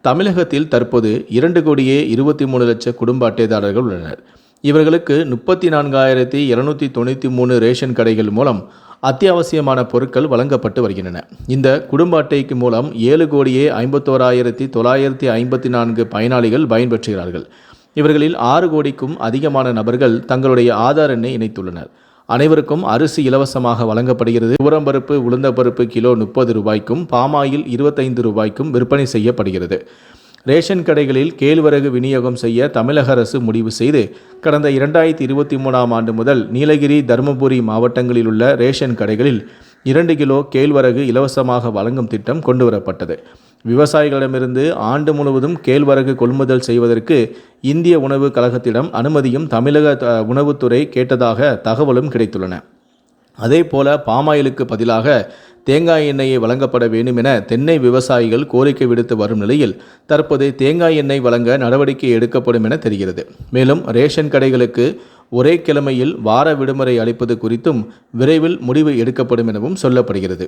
தமிழகத்தில் தற்போது இரண்டு கோடியே இருபத்தி மூணு லட்ச குடும்ப அட்டைதாரர்கள் உள்ளனர். இவர்களுக்கு முப்பத்தி நான்காயிரத்தி இரநூத்தி தொண்ணூற்றி மூணு ரேஷன் கடைகள் மூலம் அத்தியாவசியமான பொருட்கள் வழங்கப்பட்டு வருகின்றன. இந்த குடும்ப அட்டைக்கு மூலம் ஏழு கோடியே ஐம்பத்தோராயிரத்தி தொள்ளாயிரத்தி ஐம்பத்தி நான்கு பயனாளிகள் பயன்பெற்றுகிறார்கள். இவர்களில் ஆறு கோடிக்கும் அதிகமான நபர்கள் தங்களுடைய ஆதார் எண்ணை இணைத்துள்ளனர். அனைவருக்கும் அரிசி இலவசமாக வழங்கப்படுகிறது. உரம்பருப்பு உளுந்தப்பருப்பு கிலோ முப்பது ரூபாய்க்கும் பாமாயில் இருபத்தைந்து ரூபாய்க்கும் விற்பனை செய்யப்படுகிறது. ரேஷன் கடைகளில் கேழ்வரகு விநியோகம் செய்ய தமிழக அரசு முடிவு செய்து கடந்த இரண்டாயிரத்தி இருபத்தி மூணாம் ஆண்டு முதல் நீலகிரி தருமபுரி மாவட்டங்களில் உள்ள ரேஷன் கடைகளில் இரண்டு கிலோ கேழ்வரகு இலவசமாக வழங்கும் திட்டம் கொண்டுவரப்பட்டது. விவசாயிகளிடமிருந்து ஆண்டு முழுவதும் கேழ்வரகு கொள்முதல் செய்வதற்கு இந்திய உணவு கழகத்திடம் அனுமதியும் தமிழக த- உணவுத்துறை கேட்டதாக தகவலும் கிடைத்துள்ளன. அதே போல பாமாயிலுக்கு பதிலாக தேங்காய் எண்ணெயை வழங்கப்பட வேண்டும் என தென்னை விவசாயிகள் கோரிக்கை விடுத்து வரும் நிலையில் தற்போது தேங்காய் எண்ணெய் வழங்க நடவடிக்கை எடுக்கப்படும் என தெரிகிறது. மேலும் ரேஷன் கடைகளுக்கு ஒரே கிழமையில் வார விடுமுறை அளிப்பது குறித்தும் விரைவில் முடிவு எடுக்கப்படும் எனவும் சொல்லப்படுகிறது.